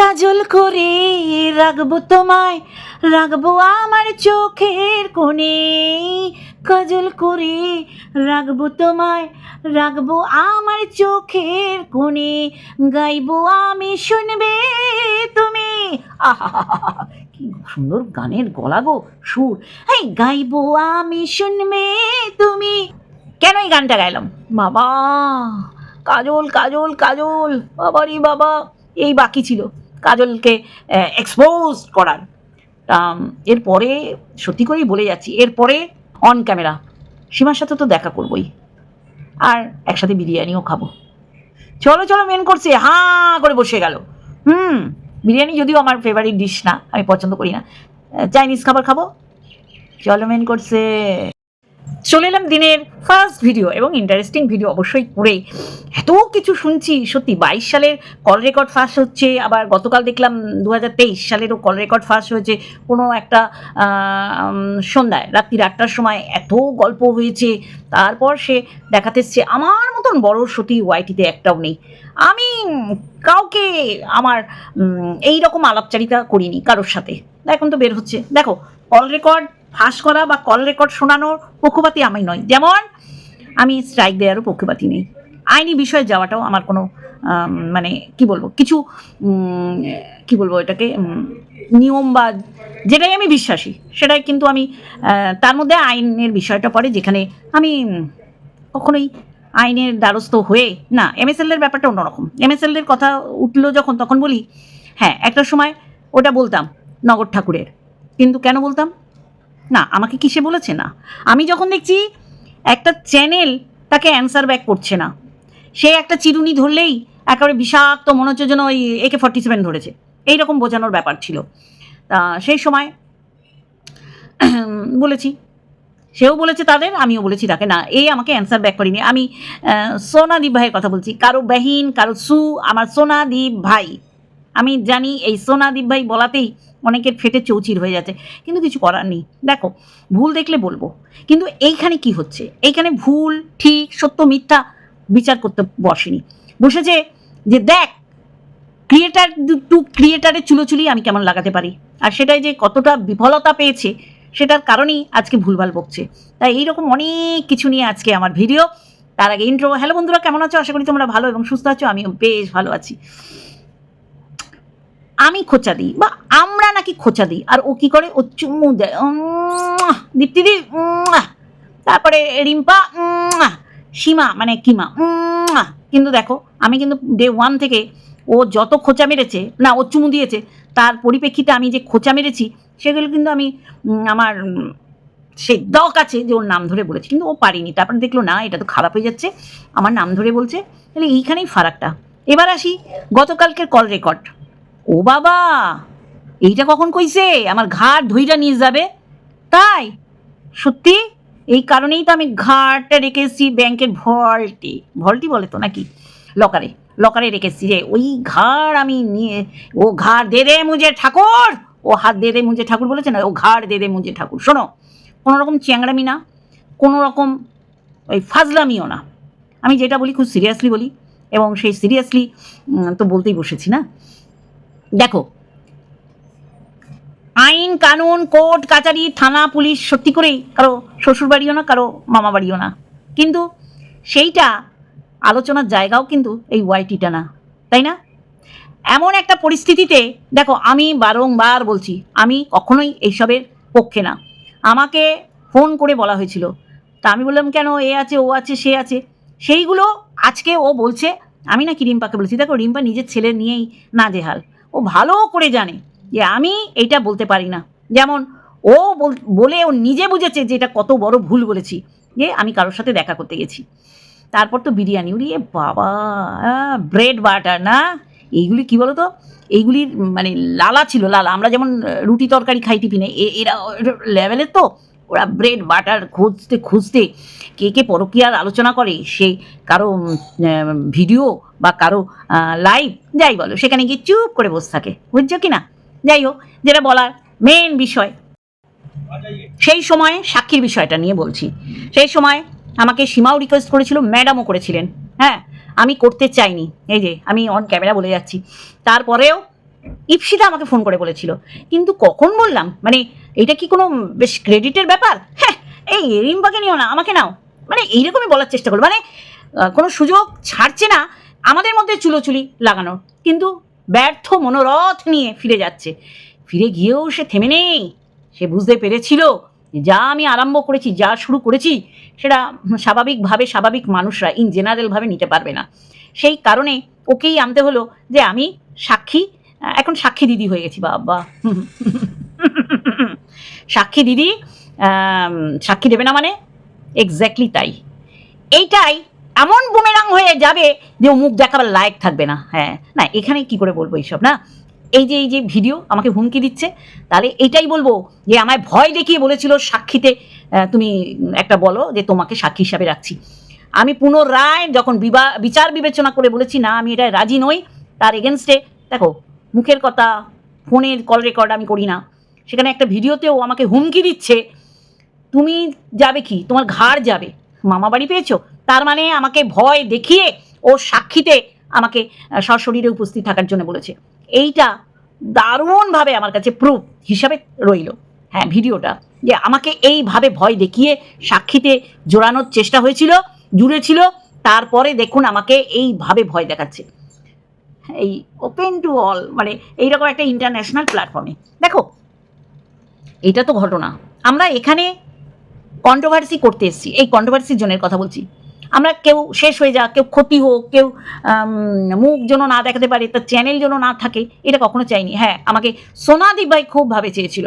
কাজল করে রাখব তোমায়, রাখব আমার চোখের কোণে। কাজল করে রাখব তোমায়, রাখব আমার চোখের কোণে। গাইবো আমি শুনবে তুমি। কি সুন্দর গানের গলা গো, সুর। এই গাইবো আমি শুনবে তুমি। কেন এই গানটা গাইলাম? বাবা, কাজল কাজল কাজল। বাবারি বাবা, এই বাকি ছিল। কাজলকে এক্সপোজ করার। এরপরে সত্যি করেই বলে যাচ্ছি, এরপরে অন ক্যামেরা সীমার সাথে তো দেখা করবই। আর একসাথে বিরিয়ানিও খাব। চলো চলো মেন করছে হাঁ করে বসে গেল। হুম, বিরিয়ানি যদিও আমার ফেভারিট ডিশ না, আমি পছন্দ করি না। চাইনিজ খাবার খাব। চলো মেন করছে চলে এলাম দিনের ফার্স্ট ভিডিও এবং ইন্টারেস্টিং ভিডিও অবশ্যই করে এত কিছু শুনছি, সত্যি বাইশ সালের কল রেকর্ড ফার্স্ট হচ্ছে, আবার গতকাল দেখলাম দু হাজার তেইশ সালেরও কল রেকর্ড ফার্স্ট হয়েছে, কোনো একটা সন্ধ্যায় রাত্রি আটটার সময় এত গল্প হয়েছে, তারপর সে দেখাতে এসছে, আমার মতন বড় সতী ওয়াইটিতে একটাও নেই। আমি কাউকে আমার এই রকম আলাপচারিতা করিনি কারোর সাথে। এখন তো বের হচ্ছে। দেখো কল রেকর্ড ফাঁস করা বা কল রেকর্ড শোনানোর পক্ষপাতি আমি নই। যেমন, আমি স্ট্রাইক দেওয়ারও পক্ষপাতি নেই। আইনি বিষয়ে যাওয়াটাও আমার কোনো মানে কি বলব, কিছু কি বলব এটাকে নিয়ম বা যেটাই আমি বিশ্বাসী, সেটাই কিন্তু আমি তার মধ্যে আইনের বিষয়টা পড়ে, যেখানে আমি কখনোই আইনের দ্বারস্থ হয়ে, না এমএসএল এর ব্যাপারটা অন্যরকম। এমএসএল এর কথা উঠল যখন, তখন বলি হ্যাঁ একটা সময় ওটা বলতাম নগর ঠাকুরের। কিন্তু কেন বলতাম? না, আমাকে কিসে বলেছে না? আমি যখন দেখছি একটা চ্যানেল তাকে অ্যান্সার ব্যাক করছে না, সে একটা চিরুনি ধরলেই একেবারে বিষাক্ত মনে হচ্ছে যেন ওই একে ফর্টি সেভেন ধরেছে। এইরকম বোঝানোর ব্যাপার ছিল। তা সেই সময় বলেছি, সেও বলেছে তাদের, আমিও বলেছি তাকে, না, এই আমাকে অ্যান্সার ব্যাক করিনি। আমি সোনাদীপ ভাইয়ের কথা বলছি। কারও বাহিন, কারও সু, আমার সোনাদীপ ভাই। আমি জানি এই সোনাদীপ ভাই বলাতেই অনেকের ফেটে চৌচির হয়ে যাচ্ছে, কিন্তু কিছু করার নেই। দেখো, ভুল দেখলে বলব, কিন্তু এইখানে কি হচ্ছে? এইখানে ভুল, ঠিক, সত্য, মিথ্যা বিচার করতে বসেনি। বসেছে যে দেখ ক্রিয়েটার টু ক্রিয়েটারের চুলোচুলি আমি কেমন লাগাতে পারি? আর সেটাই যে কতটা বিফলতা পেয়েছে, সেটার কারণেই আজকে ভুলভাল বকছে। তাই এইরকম অনেক কিছু নিয়ে আজকে আমার ভিডিও। তার আগে ইন্ট্রো হ্যালো বন্ধুরা, কেমন আছো? আশা করি তোমরা ভালো এবং সুস্থ আছো। আমিও বেশ ভালো আছি। আমি খোঁচা দিই বা আমরা নাকি খোঁচা দিই। আর ও কি করে? ও চুমু দেয়। দীপ্তিদি তারপরে রিম্পা সীমা মানে কিমা। কিন্তু দেখো, আমি কিন্তু ডে ওয়ান থেকে ও যত খোঁচা মেরেছে, না, ও চুমু দিয়েছে, তার পরিপ্রেক্ষিতে আমি যে খোঁচা মেরেছি, সেগুলো কিন্তু আমি আমার সেই দক আছে যে ওর নাম ধরে বলেছি। কিন্তু ও পারিনি। তারপরে দেখল, না, এটা তো খারাপ হয়ে যাচ্ছে। আমার নাম ধরে বলছে। তাহলে এইখানেই ফারাকটা। এবার আসি গতকালকের কল রেকর্ড ও বাবা, এইটা কখন কইছে? আমার ঘাট ধুইটা নিয়ে যাবে। তাই? সত্যি? এই কারণেই তো আমি ঘাটটা রেখেছি ব্যাংকের ভল্টে। ভল্টি বলে তো নাকি? লকারে লকারে রেখেছি যে ওই ঘাড় আমি নিয়ে, ও ঘাড় দে দে মুজে ঠাকুর! ও হাত দে দে মুজে ঠাকুর বলেছে না? ও ঘাড় দে দে মুজে ঠাকুর। শোনো কোনো রকম চ্যাংড়ামি না কোনো রকম ওই ফাজলামিও না। আমি যেটা বলি খুব সিরিয়াসলি বলি, এবং সেই সিরিয়াসলি তো বলতেই বসেছি না? দেখো। আইন, কানুন, কোর্ট, কাচারি, থানা, পুলিশ সত্যি করেই কারও শ্বশুর বাড়িও না, কারও মামা বাড়িও না। কিন্তু সেইটা আলোচনার জায়গাও কিন্তু এই ওয়াইটিটা না, তাই না? এমন একটা পরিস্থিতিতে, দেখো, আমি বারংবার বলছি, আমি কখনোই এইসবের পক্ষে না। আমাকে ফোন করে বলা হয়েছিল। তা আমি বললাম, কেন? এ আছে, ও আছে, সে আছে। সেইগুলো আজকে ও বলছে, আমি নাকি রিম্পাকে বলেছি, দেখো, রিম্পা নিজের ছেলে নিয়েই নাজেহাল। ও ভালো করে জানে যে আমি এইটা বলতে পারি না। যেমন ও বল- ও নিজে বুঝেছে যে এটা কত বড় ভুল বলেছি যে আমি কারোর সাথে দেখা করতে গেছি। তারপর তো বিরিয়ানি উড়িয়ে বাবা ব্রেড বাটার না? এইগুলি কি বলো তো এইগুলির মানে লালা ছিল, লালা। আমরা যেমন রুটি তরকারি খাই টিফিনে এরা লেভেলের তো। ওরা ব্রেড বাটার খুঁজতে খুঁজতে কে কে পরকীয়ার আলোচনা করে, সে কারও ভিডিও বা কারও লাইভ যাই বলো, সেখানে গিয়ে চুপ করে বসে থাকে, বুঝছ কি না? যাই হোক, যেটা বলার মেন বিষয়। সেই সময়ে সাক্ষীর বিষয়টা নিয়ে বলছি। সেই সময় আমাকে সীমাও রিকোয়েস্ট করেছিল ম্যাডামও করেছিলেন। হ্যাঁ আমি করতে চাইনি। এই যে, আমি অন ক্যামেরা বলে যাচ্ছি। তারপরেও ইপসিতা আমাকে ফোন করে বলেছিল। কিন্তু কখন বললাম? মানে এটা কি কোনো বেশ ক্রেডিটের ব্যাপার? হ্যাঁ এই রিম্পাকে নিও না, আমাকে নাও। মানে এইরকমই বলার চেষ্টা করল মানে কোনো সুযোগ ছাড়ছে না আমাদের মধ্যে চুলোচুলি লাগানোর। কিন্তু ব্যর্থ মনোরথ নিয়ে ফিরে যাচ্ছে। ফিরে গিয়েও সে থেমে নেই। সে বুঝতে পেরেছিল যা আমি আরম্ভ করেছি, যা শুরু করেছি, সেটা স্বাভাবিকভাবে স্বাভাবিক মানুষরা ইন জেনারেলভাবে নিতে পারবে না। সেই কারণে ওকেই আনতে হলো যে আমি সাক্ষী এখন সাক্ষী দিদি হয়ে গেছি, বাবা। সাক্ষী দিদি সাক্ষী দেবে না মানে? এক্স্যাক্টলি তাই। এইটাই এমন বুমেরাং হয়ে যাবে যে মুখ দেখাবার লায়ক থাকবে না। হ্যাঁ না এখানে কি করে বলব এইসব, না? এই যে এই যে ভিডিও আমাকে হুমকি দিচ্ছে, তাহলে এটাই বলব যে আমায় ভয় দেখিয়ে বলেছিল সাক্ষীতে তুমি একটা বলো যে তোমাকে সাক্ষী হিসাবে রাখছি। আমি পুনরায় যখন বিবা, বিচার বিবেচনা করে বলেছি, না, আমি এটা রাজি নই, তার এগেনস্টে দেখো, মুখের কথা, ফোনের কল রেকর্ড আমি করি না। সেখানে একটা ভিডিওতেও আমাকে হুমকি দিচ্ছে, তুমি যাবে কি? তোমার ঘাড় যাবে। মামা বাড়ি পেয়েছ? তার মানে আমাকে ভয় দেখিয়ে ও সাক্ষীতে আমাকে সশরীরে উপস্থিত থাকার জন্য বলেছে। এইটা দারুণভাবে আমার কাছে প্রুফ হিসাবে রইল। হ্যাঁ ভিডিওটা যে আমাকে এইভাবে ভয় দেখিয়ে সাক্ষীতে জোড়ানোর চেষ্টা হয়েছিল জুড়েছিল তারপরে দেখুন আমাকে এইভাবে ভয় দেখাচ্ছে। এই ওপেন টু অল মানে এইরকম একটা ইন্টারন্যাশনাল প্ল্যাটফর্মে দেখো এটা তো ঘটনা। আমরা এখানে কন্ট্রোভার্সি করতে এসেছি। এই কন্ট্রোভার্সির জনের কথা বলছি। আমরা কেউ শেষ হয়ে যাক কেউ ক্ষতি হোক কেউ মুখ যেন না দেখাতে পারে তার চ্যানেল যেন না থাকে এটা কখনো চাইনি। হ্যাঁ আমাকে সোনাদি ভাই খুব ভাবে চেয়েছিল।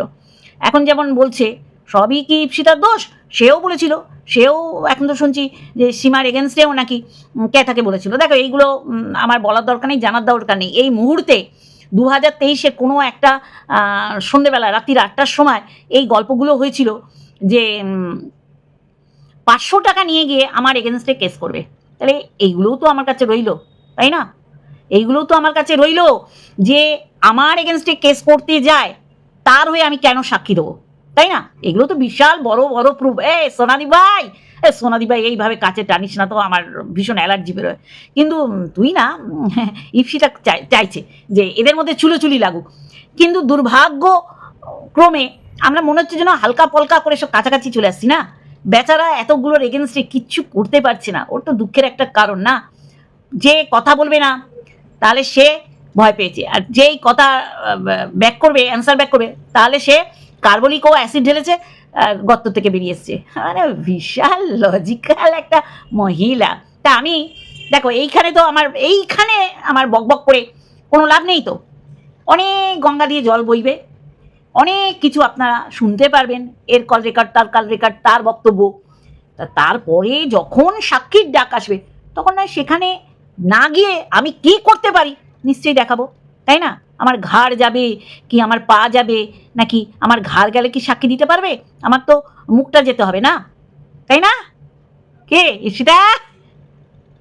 এখন যেমন বলছে সবই কি ইপসিতার দোষ? সেও বলেছিল। সেও এখন তো শুনছি যে সীমার এগেনস্টেও নাকি উম, ক্যাথাকে বলেছিল। দেখো এইগুলো আমার বলার দরকার নেই জানার দরকার নেই। এই মুহূর্তে দু হাজার তেইশে কোনো একটা আহ, সন্ধেবেলা রাত্রির আটটার সময় এই গল্পগুলো হয়েছিল যে পাঁচশো টাকা নিয়ে গিয়ে আমার এগেনস্টে কেস করবে। তাহলে এইগুলোও তো আমার কাছে রইল তাই না? এইগুলোও তো আমার কাছে রইল যে আমার এগেনস্টে কেস করতে যায় তার হয়ে আমি কেন সাক্ষী দেবো? তাই না? এগুলো তো বিশাল বড় বড় প্রুফ এ সোনাদি ভাই সোনাদি ভাই, এইভাবে কাছে টানিস না তো, আমার ভীষণ অ্যালার্জি বেরোয়। কিন্তু তুই না ইপসিটা চাই- চাইছে যে এদের মধ্যে চুলোচুলি লাগুক। কিন্তু দুর্ভাগ্য, ক্রমে আমরা মনে হচ্ছে যেন হালকা পলকা করে সব কাছাকাছি চলে আসছি না? বেচারা এতগুলোর এগেনস্টে কিচ্ছু করতে পারছে না। ওর তো দুঃখের একটা কারণ না? যে কথা বলবে না, তাহলে সে ভয় পেয়েছে। আর যেই কথা ব্যাক করবে অ্যান্সার ব্যাক করবে, তাহলে সে কার্বলিক ও অ্যাসিড ঢেলেছে গর্ত থেকে বেরিয়ে এসছে। মানে বিশাল লজিক্যাল একটা মহিলা। তা আমি, দেখো, এইখানে তো আমার, এইখানে আমার বকবক করে কোনো লাভ নেই তো? অনেক গঙ্গা দিয়ে জল বইবে, অনেক কিছু আপনারা শুনতে পারবেন, এর কল রেকর্ড তার কল রেকর্ড তার বক্তব্য। তা তারপরে যখন সাক্ষীর ডাক আসবে, তখন না সেখানে না গিয়ে আমি কি করতে পারি? নিশ্চয়ই দেখাবো, তাই না? আমার ঘাড় যাবে কি আমার পা যাবে? নাকি আমার ঘাড় গেলে কি সাক্ষী দিতে পারবে? আমার তো মুখটা যেতে হবে না। তাই না? কে? সেটা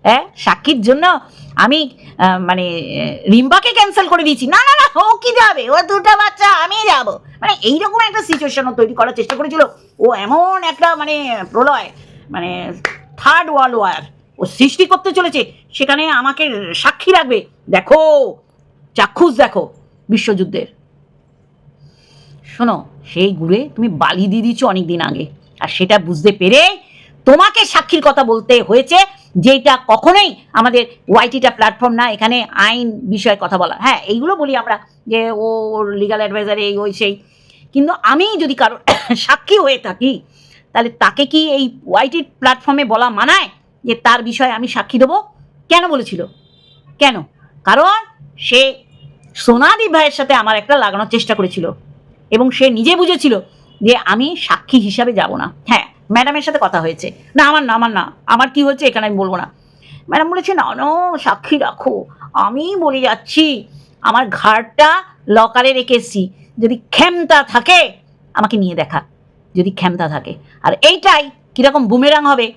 হ্যাঁ সাক্ষীর জন্য আমি মানে রিম্বাকে ক্যান্সেল করে দিয়েছি। না না না, ও কি যাবে? ও দুটো বাচ্চা, আমি যাব। মানে এইরকম একটা সিচুয়েশনও তৈরি করার চেষ্টা করেছিল। ও এমন একটা মানে প্রলয় মানে থার্ড ওয়ার্ল্ড ওয়ার ও সৃষ্টি করতে চলেছে। সেখানে আমাকে সাক্ষী রাখবে। দেখো চাক্ষুষ দেখো বিশ্বযুদ্ধের। শোনো, সেই গুড়ে তুমি বালি দিয়ে দিচ্ছ অনেক দিন আগে। আর সেটা বুঝতে পেরে তোমাকে সাক্ষীর কথা বলতে হয়েছে যেটা কখনোই আমাদের ওয়াইটিটা প্ল্যাটফর্ম না, এখানে আইন বিষয়ে কথা বলা। হ্যাঁ এইগুলো বলি আমরা যে ও লিগাল অ্যাডভাইজার এই, ওই, সেই। কিন্তু আমি যদি কারও সাক্ষী হয়ে থাকি, তাহলে তাকে কি এই ওয়াইটির প্ল্যাটফর্মে বলা মানায় যে তার বিষয়ে আমি সাক্ষী দেবো? কেন বলেছিল? কেন? কারণ সে সোনাদি ভাইয়ের সাথে আমার একটা লাগানোর চেষ্টা করেছিল। এবং সে নিজে বুঝেছিল যে আমি সাক্ষী হিসাবে যাব না। হ্যাঁ ম্যাডামের সাথে কথা হয়েছে। না, আমার না আমার না। আমার কি হয়েছে এখানে আমি বলব না। ম্যাডাম বলেছে, না না, সাক্ষী রাখো। আমি বলে যাচ্ছি, আমার ঘাড়টা লকারে রেখেছি যদি ক্ষমতা থাকে, আমাকে নিয়ে দেখা। যদি ক্ষমতা থাকে। আর এইটাই কীরকম বুমেরাং হবে,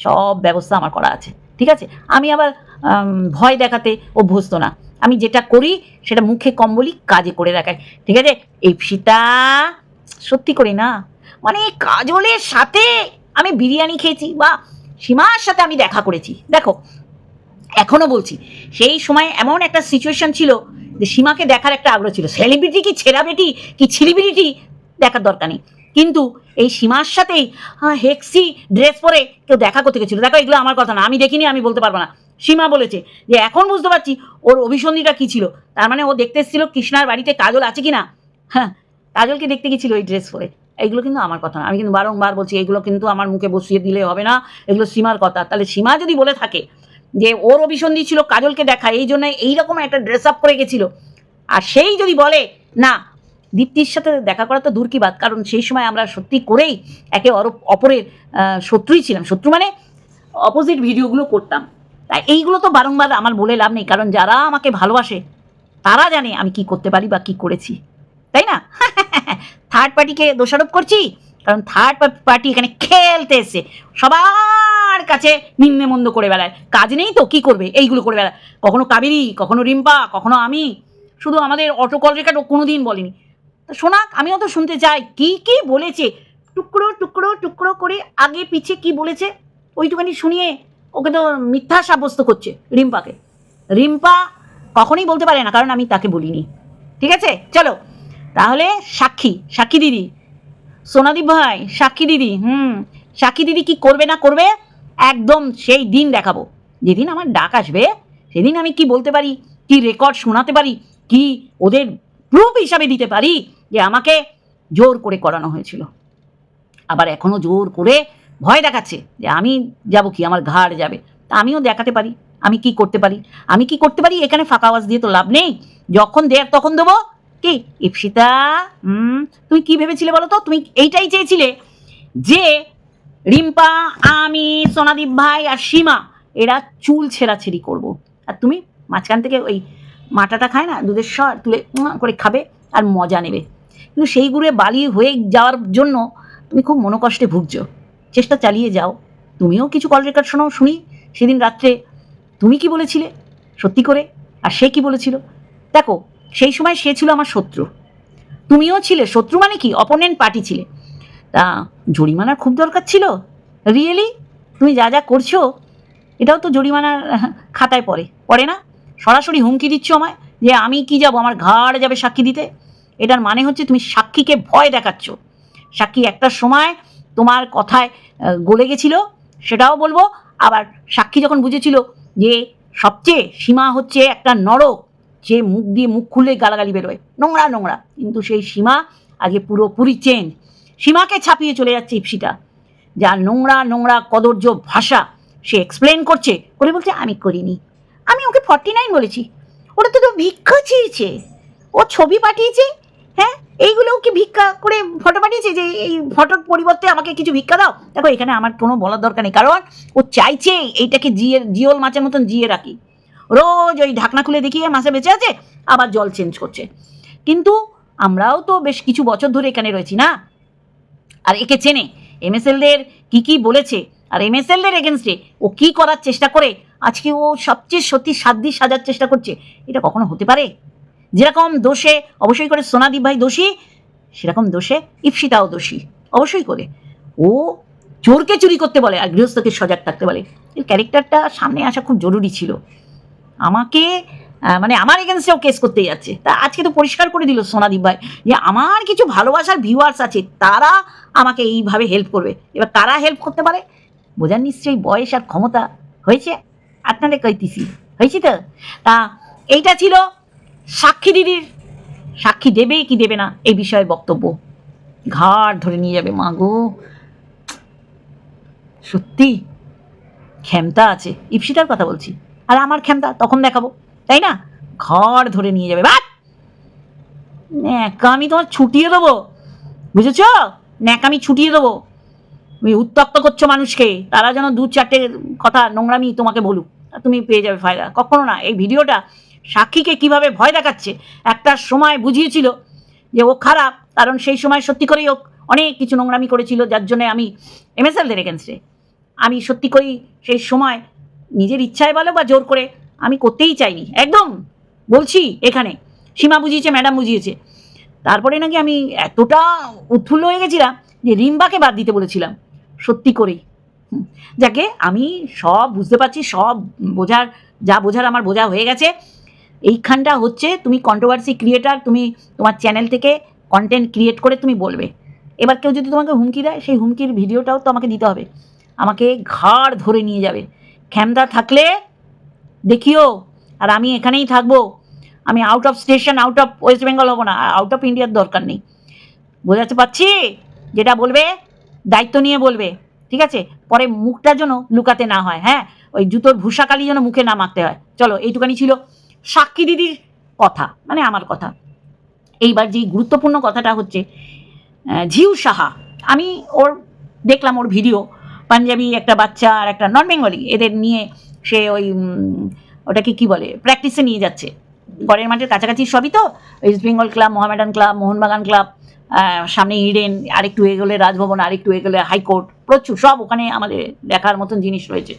সব ব্যবস্থা আমার করা আছে। ঠিক আছে? আমি আবার ভয় দেখাতে অভ্যস্ত না। আমি যেটা করি সেটা মুখে কম বলি কাজে করে দেখাই ঠিক আছে? এই সীতা সত্যি করে না। মানে কাজলের সাথে আমি বিরিয়ানি খেয়েছি বা সীমার সাথে আমি দেখা করেছি। দেখো, এখনও বলছি, সেই সময় এমন একটা সিচুয়েশন ছিল যে সীমাকে দেখার একটা আগ্রহ ছিল। সেলিব্রিটি কি ছেঁড়া বেটি কি ছিলিবিলিটি দেখার দরকার নেই। কিন্তু এই সীমার সাথেই হেক্সি ড্রেস পরে কেউ দেখা করতে গেছিল। দেখো, এগুলো আমার কথা না। আমি দেখিনি, আমি বলতে পারব না। সীমা বলেছে যে এখন বুঝতে পারছি ওর অভিসন্ধিটা কি ছিল। তার মানে ও দেখতে এসেছিল কৃষ্ণার বাড়িতে কাজল আছে কি না হ্যাঁ কাজলকে দেখতে গেছিল ওই ড্রেস পরে। এইগুলো কিন্তু আমার কথা না। আমি কিন্তু বারংবার বলছি, এগুলো কিন্তু আমার মুখে বসিয়ে দিলে হবে না। এগুলো সীমার কথা। তাহলে সীমা যদি বলে থাকে যে ওর অভিসন্ধি ছিল কাজলকে দেখা, এই জন্য এইরকম একটা ড্রেস আপ করে গেছিল। আর সেই যদি বলে, না, দীপ্তির সাথে দেখা করা তো দূর কি বাদ কারণ সেই সময় আমরা সত্যি করেই একে অপরের শত্রুই ছিলাম। শত্রু মানে অপোজিট ভিডিওগুলো করতাম। এইগুলো তো বারংবার আমার বলে লাভ নেই, কারণ যারা আমাকে ভালোবাসে, তারা জানে আমি কি করতে পারি বা কি করেছি। তাই না? থার্ড পার্টিকে দোষারোপ করছি, কারণ থার্ড পার্টি এখানে খেলতে এসে সবার কাছে নিম্নে মন্দ করে বেড়ায়। কাজ নেই তো, কি করবে? এইগুলো করে বেড়ায়। কখনো কাবেরি, কখনো রিম্পা, কখনো আমি। শুধু আমাদের অটো কল রেখাটা কোনো দিন বলেনি। শোনাক আমিও তো শুনতে চাই, কি কি বলেছে? টুকরো টুকরো টুকরো করে আগে পিছে কি বলেছে? ওইটুখানি শুনিয়ে ওকে তো মিথ্যা সাব্যস্ত করছে রিম্পাকে। রিম্পা কখনোই বলতে পারে না, কারণ আমি তাকে বলিনি। ঠিক আছে? চলো। তাহলে সাক্ষী সাক্ষী দিদি। সোনাদীপ ভাই, সাক্ষী দিদি, হুম। সাক্ষী দিদি কি করবে না করবে? একদম সেই দিন দেখাবো। যেদিন আমার ডাক আসবে, সেদিন আমি কি বলতে পারি? কি রেকর্ড শোনাতে পারি? কি ওদের প্রুফ হিসাবে দিতে পারি? যে আমাকে জোর করে করানো হয়েছিল। আবার এখনও জোর করে ভয় দেখাচ্ছে যে আমি যাব কি? আমার ঘাড় যাবে। তা আমিও দেখাতে পারি। আমি কি করতে পারি? আমি কি করতে পারি? এখানে ফাঁকা আওয়াজ দিয়ে তো লাভ নেই। যখন দেয় তখন দেবো। কি? ইপসিতা, হুম? তুমি কি ভেবেছিলে বলো তো? তুমি এইটাই চেয়েছিলে যে রিম্পা, আমি, সোনাদীপ ভাই আর সীমা, এরা চুল ছেঁড়াছেড়ি করব। আর তুমি মাঝখান থেকে ওই মাটাটা খায় না, দুধের স্বর তুলে করে খাবে আর মজা নেবে। কিন্তু সেই গুড়ে বালি হয়ে যাওয়ার জন্য তুমি খুব মনোকষ্টে ভুগছো। চেষ্টা চালিয়ে যাও। তুমিও কিছু কল রেকর্ড শোনাও, শুনি। সেদিন রাত্রে তুমি কি বলেছিলে? সত্যি করে? আর সে কি বলেছিল? দেখো, সেই সময় সে ছিল আমার শত্রু। তুমিও ছিলে। শত্রু মানে কি? অপোনেন্ট পার্টি ছিলে। তা জরিমানার খুব দরকার ছিল? রিয়েলি তুমি যা যা করছ, এটাও তো জরিমানার খাতায় পড়ে। পড়ে না? সরাসরি হুমকি দিচ্ছ আমায় যে আমি কি যাব? আমার ঘাড় যাবে সাক্ষী দিতে? এটার মানে হচ্ছে তুমি সাক্ষীকে ভয় দেখাচ্ছ। সাক্ষী একটা সময় তোমার কথায় গলে গেছিল, সেটাও বলব। আবার সাক্ষী যখন বুঝেছিল যে সবচেয়ে সীমা হচ্ছে একটা নরক, যে মুখ দিয়ে মুখ খুললে গালাগালি বেরোয়। নোংরা নোংরা। কিন্তু সেই সীমা আজকে পুরোপুরি চেঞ্জ সীমাকে ছাপিয়ে চলে যাচ্ছে ইপসিটা। যা নোংরা নোংরা কদর্য ভাষা সে এক্সপ্লেন করছে, করে বলছে, আমি করিনি। আমি ওকে ফর্টি নাইন বলেছি। ওটা তো তো ভিক্ষা চেয়েছে। ও ছবি পাঠিয়েছে হ্যাঁ এইগুলোও কি ভিক্ষা করে ফটো পাঠিয়েছে যে এই ফটোর পরিবর্তে আমাকে কিছু ভিক্ষা দাও? দেখো, এখানে আমার কোনো বলার দরকার নেই, কারণ ও চাইছে এইটাকে জিয়ে, জিওল মাছের মতন জিয়ে রাখি। রোজ ওই ঢাকনা খুলে দেখিয়ে মাছে বেঁচে আছে, আবার জল চেঞ্জ করছে। কিন্তু আমরাও তো বেশ কিছু বছর ধরে এখানে রয়েছি না? আর একে চেনে এমএসএলদের কি কি বলেছে? আর এমএসএলদের এগেনস্টে ও কি করার চেষ্টা করে? আজকে ও সবচেয়ে সত্যি সাধ্যি সাজার চেষ্টা করছে। এটা কখনো হতে পারে? যেরকম দোষে অবশ্যই করে সোনাদীপ ভাই দোষী, সেরকম দোষে ইপসিতাও দোষী, অবশ্যই করে। ও চোরকে চুরি করতে বলে আর গৃহস্থকে সজাগ থাকতে বলে। এর ক্যারেক্টারটা সামনে আসা খুব জরুরি ছিল। আমাকে মানে আমার এগেনস্টেও কেস করতে যাচ্ছে। তা আজকে তো পরিষ্কার করে দিল সোনাদীপ ভাই যে আমার কিছু ভালোবাসার ভিউয়ার্স আছে, তারা আমাকে এইভাবে হেল্প করবে। এবার কারা হেল্প করতে পারে? বোঝার নিশ্চয়ই বয়স আর ক্ষমতা হয়েছে। আপনাদের কইতেছি। হয়েছি তো? তা এইটা ছিল সাক্ষী দিদির সাক্ষী দেবে কি দেবে না এই বিষয়ে বক্তব্য। ঘাড় ধরে নিয়ে যাবে, মা গো, সত্যি ক্ষমতা আছে। ইপসিতার কথা বলছি। আর আমার ক্ষমতা তখন দেখাবো, তাই না? ঘর ধরে নিয়ে যাবে বাট ন্যাকা আমি তোমার ছুটিয়ে দেবো, বুঝেছ? ন্যাকা আমি ছুটিয়ে দেবো। তুমি উত্তক্ত করছ মানুষকে, তারা যেন দু চারটে কথা নোংরামি তোমাকে বলুক তুমি পেয়ে যাবে ফায়দা। কখনো না, এই ভিডিওটা সাক্ষীকে কীভাবে ভয় দেখাচ্ছে? একটা সময় বুঝিয়েছিল যে ও খারাপ, কারণ সেই সময় সত্যি করেই ও অনেক কিছু নোংরামি করেছিল, যার জন্য আমি এমএসএলদের এগেনস্টে আমি সত্যি করেই সেই সময় নিজের ইচ্ছায় বলো বা জোর করে আমি করতেই চাইনি। একদম! বলছি এখানে। সীমা বুঝিয়েছে, ম্যাডাম বুঝিয়েছে। তারপরে নাকি আমি এতটা উৎফুল্ল হয়ে গেছিলাম যে রিম্বাকে বাদ দিতে বলেছিলাম, সত্যি করেই। যাকে আমি সব বুঝতে পারছি, সব বোঝার, যা বোঝার আমার বোঝা হয়ে গেছে। এইখানটা হচ্ছে তুমি কন্ট্রোভার্সি ক্রিয়েটার তুমি তোমার চ্যানেল থেকে কন্টেন্ট ক্রিয়েট করে তুমি বলবে। এবার কেউ যদি তোমাকে হুমকি দেয়, সেই হুমকির ভিডিওটাও তো আমাকে দিতে হবে। আমাকে ঘাড় ধরে নিয়ে যাবে। ক্ষমতা থাকলে দেখিও, আর আমি এখানেই থাকব। আমি out of station out of West Bengal হব না আউট অফ ইন্ডিয়ার দরকার নেই। বোঝাতে পারছি? যেটা বলবে, দায়িত্ব নিয়ে বলবে। ঠিক আছে? পরে মুখটা যেন লুকাতে না হয় হ্যাঁ? ওই জুতোর ভূষাকালি যেন মুখে না মাখতে হয়। চলো, এইটুকানি ছিল। সাক্ষী দিদির কথা মানে আমার কথা। এইবার যে গুরুত্বপূর্ণ কথাটা হচ্ছে ঝিউ সাহা, আমি ওর দেখলাম ওর ভিডিও, পাঞ্জাবি, একটা বাচ্চা আর একটা নন বেঙ্গলি এদের নিয়ে সে ওই ওটাকে কি বলে প্র্যাকটিসে নিয়ে যাচ্ছে। গড়ের মাঠের কাছাকাছি সবই তো West Bengal club Mohammedan club Mohun Bagan club সামনে ইডেন, আরেকটু এগোলে রাজভবন, আরেকটু এগোলে হাইকোর্ট, প্রচুর, সব ওখানে আমাদের দেখার মতন জিনিস রয়েছে।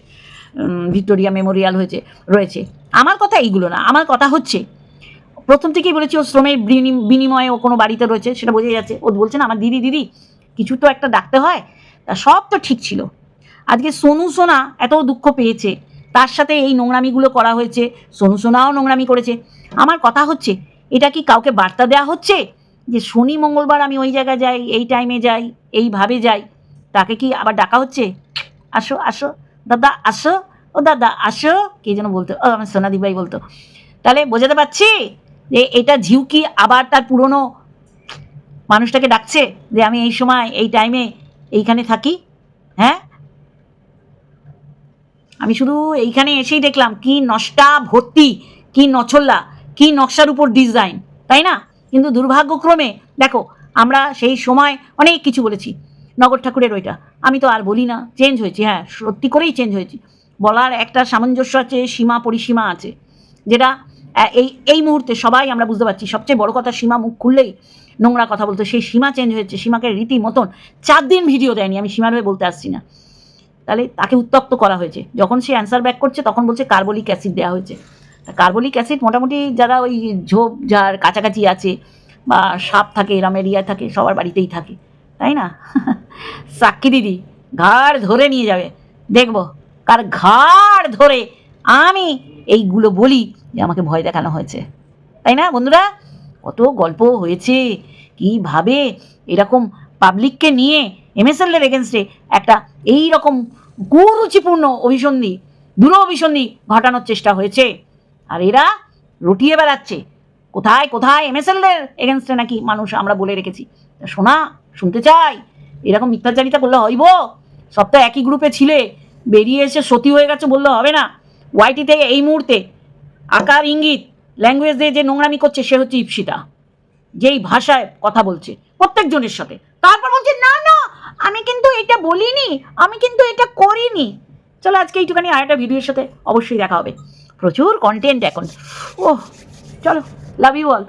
ভিক্টোরিয়া মেমোরিয়াল হয়েছে, রয়েছে। আমার কথা এইগুলো না, আমার কথা হচ্ছে, প্রথম থেকেই বলেছি ও শ্রমের বিনি- বিনিময়ে ও কোনো বাড়িতে রয়েছে, সেটা বোঝা যাচ্ছে। ও বলছে, না, আমার দিদি দিদি, কিছু তো একটা ডাকতে হয়, তা সব তো ঠিক ছিল। আজকে সোনু, সোনা এত দুঃখ পেয়েছে, তার সাথে এই নোংরামিগুলো করা হয়েছে, সোনু, সোনাও নোংরামি করেছে। আমার কথা হচ্ছে, এটা কি কাউকে বার্তা দেওয়া হচ্ছে যে শনি, মঙ্গলবার আমি ওই জায়গায় যাই, এই টাইমে যাই, এইভাবে যাই, তাকে কি আবার ডাকা হচ্ছে? আসো আসো। দাদা আসো, ও দাদা আসো। কে যেন বলতো, ও আমার সোনাদি ভাই বলতো। তাহলে বোঝাতে পারছি যে এটা ঝিউকি আবার তার পুরনো মানুষটাকে ডাকছে যে আমি এই সময়, এই টাইমে এইখানে থাকি? হ্যাঁ? আমি শুধু এইখানে এসেই দেখলাম, কি নষ্টা ভর্তি, কি নছল্লা, কি নকশার উপর ডিজাইন তাই না? কিন্তু দুর্ভাগ্যক্রমে, দেখো, আমরা সেই সময় অনেক কিছু বলেছি। নগর ঠাকুরের ওইটা। আমি তো আর বলি না চেঞ্জ হয়েছি হ্যাঁ সত্যি করেই চেঞ্জ হয়েছি। বলার একটা সামঞ্জস্য আছে, সীমা পরিসীমা আছে, যেটা এই এই মুহূর্তে সবাই আমরা বুঝতে পারছি, সবচেয়ে বড় কথা সীমা মুখ খুললেই নোংরা কথা বলতো, সেই সীমা চেঞ্জ হয়েছে, সীমাকে রীতি মতন চার দিন ভিডিও দেয়নি, আমি সীমার হয়ে বলতে আসছি না। তাহলে তাকে উত্তপ্ত করা হয়েছে। যখন সে অ্যান্সার ব্যাক করছে, তখন বলছে কার্বলিক অ্যাসিড দেওয়া হয়েছে। কার্বলিক অ্যাসিড মোটামুটি যারা ওই ঝোপ, যার কাছাকাছি আছে, বা সাপ থাকে, এরম এরিয়া থাকে, সবার বাড়িতেই থাকে। তাই না? সাক্ষী দিদি, ঘাড় ধরে নিয়ে যাবে। দেখব, কার ঘাড় ধরে আমি এইগুলো বলি যে আমাকে ভয় দেখানো হয়েছে। তাই না বন্ধুরা? কত গল্প হয়েছে। কীভাবে এরকম পাবলিককে নিয়ে এমএসএলের এগেনস্টে একটা এই রকম কুরুচিপূর্ণ অভিসন্ধি দূর অভিসন্ধি ঘটানোর চেষ্টা হয়েছে। আর এরা রটিয়ে বেড়াচ্ছে। কোথায় কোথায় এমএসএলের এগেনস্টে নাকি মানুষ আমরা বলে রেখেছি? শোনা। শুনতে চাই? এরকম মিথ্যাচারিতা করলে হইব সব তো একই গ্রুপে ছিলে। বেরিয়ে এসে সতী হয়ে গেছে বললে হবে না। ওয়াইটিতে এই মুহূর্তে আকার ইঙ্গিত ল্যাঙ্গুয়েজ দিয়ে যে নোংরামি করছে সে হচ্ছে ইপসিতা। যেই ভাষায় কথা বলছে প্রত্যেকজনের সাথে। তারপর বলছে, না না, আমি কিন্তু এটা বলিনি, আমি কিন্তু এটা করিনি। চলো আজকে এইটুখানি আর একটা ভিডিওর সাথে অবশ্যই দেখা হবে। প্রচুর কন্টেন্ট এখন। ওহ, চলো লাভ ইউ অল